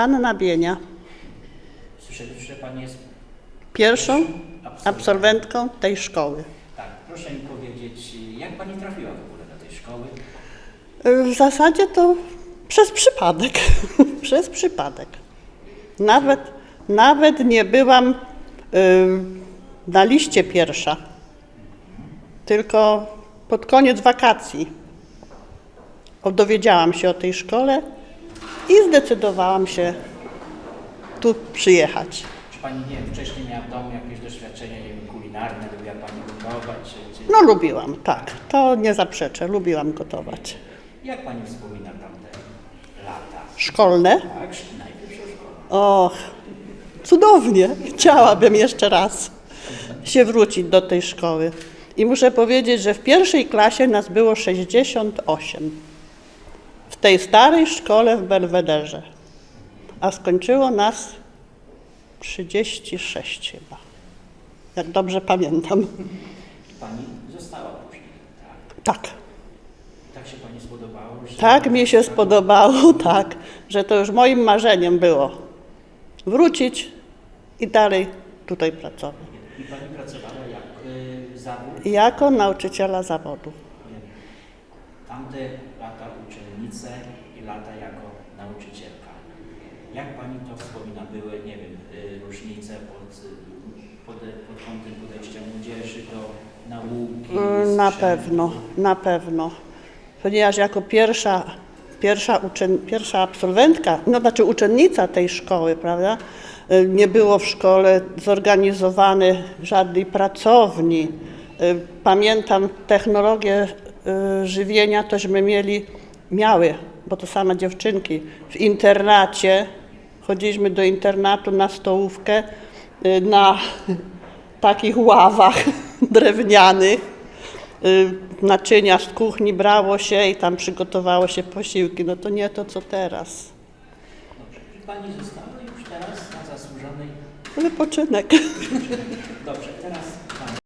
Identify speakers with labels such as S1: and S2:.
S1: Anna Bienia,
S2: Słyszę, że Pani jest
S1: pierwszą absolwentką tej szkoły.
S2: Tak, proszę mi powiedzieć, jak Pani trafiła w ogóle do tej szkoły?
S1: W zasadzie to przez przypadek. przez przypadek. Nawet, nawet nie byłam na liście pierwsza, tylko pod koniec wakacji dowiedziałam się o tej szkole i zdecydowałam się tu przyjechać.
S2: Czy Pani, nie wiem, wcześniej miała w domu jakieś doświadczenia, nie wiem, kulinarne, lubiła Pani gotować, czy, czy...
S1: No lubiłam, tak, to nie zaprzeczę, lubiłam gotować.
S2: Jak Pani wspomina tamte lata?
S1: Szkolne?
S2: Tak, najpierw szkoła.
S1: Och, cudownie. Chciałabym jeszcze raz się wrócić do tej szkoły. I muszę powiedzieć, że w pierwszej klasie nas było 68. Tej starej szkole w Belwederze. A skończyło nas 36 chyba. Jak dobrze pamiętam.
S2: Pani została później, tak?
S1: Tak.
S2: Tak się Pani spodobało?
S1: Tak mi się spodobało, tak, że to już moim marzeniem było wrócić i dalej tutaj pracować.
S2: I Pani pracowała jak y, zawód?
S1: Jako nauczyciela zawodu.
S2: Tamte lata i lata jako nauczycielka. Jak Pani to wspomina? Były, nie wiem, y, różnice pod, pod, pod kątem podejścia młodzieży do nauki?
S1: Mm, Na
S2: sprzętu?
S1: pewno, na pewno. Ponieważ jako pierwsza, pierwsza, uczen, pierwsza absolwentka, no znaczy uczennica tej szkoły, prawda, y, nie było w szkole zorganizowanej żadnej pracowni. Y, Pamiętam technologię żywienia, tośmy mieli, miały, bo to same dziewczynki, w internacie, chodziliśmy do internatu na stołówkę, y, na takich ławach drewnianych. Y, Naczynia z kuchni brało się i tam przygotowało się posiłki. No to nie to, co teraz.
S2: Dobrze. I Pani została już teraz na zasłużonej...
S1: Wypoczynek.
S2: Dobrze, teraz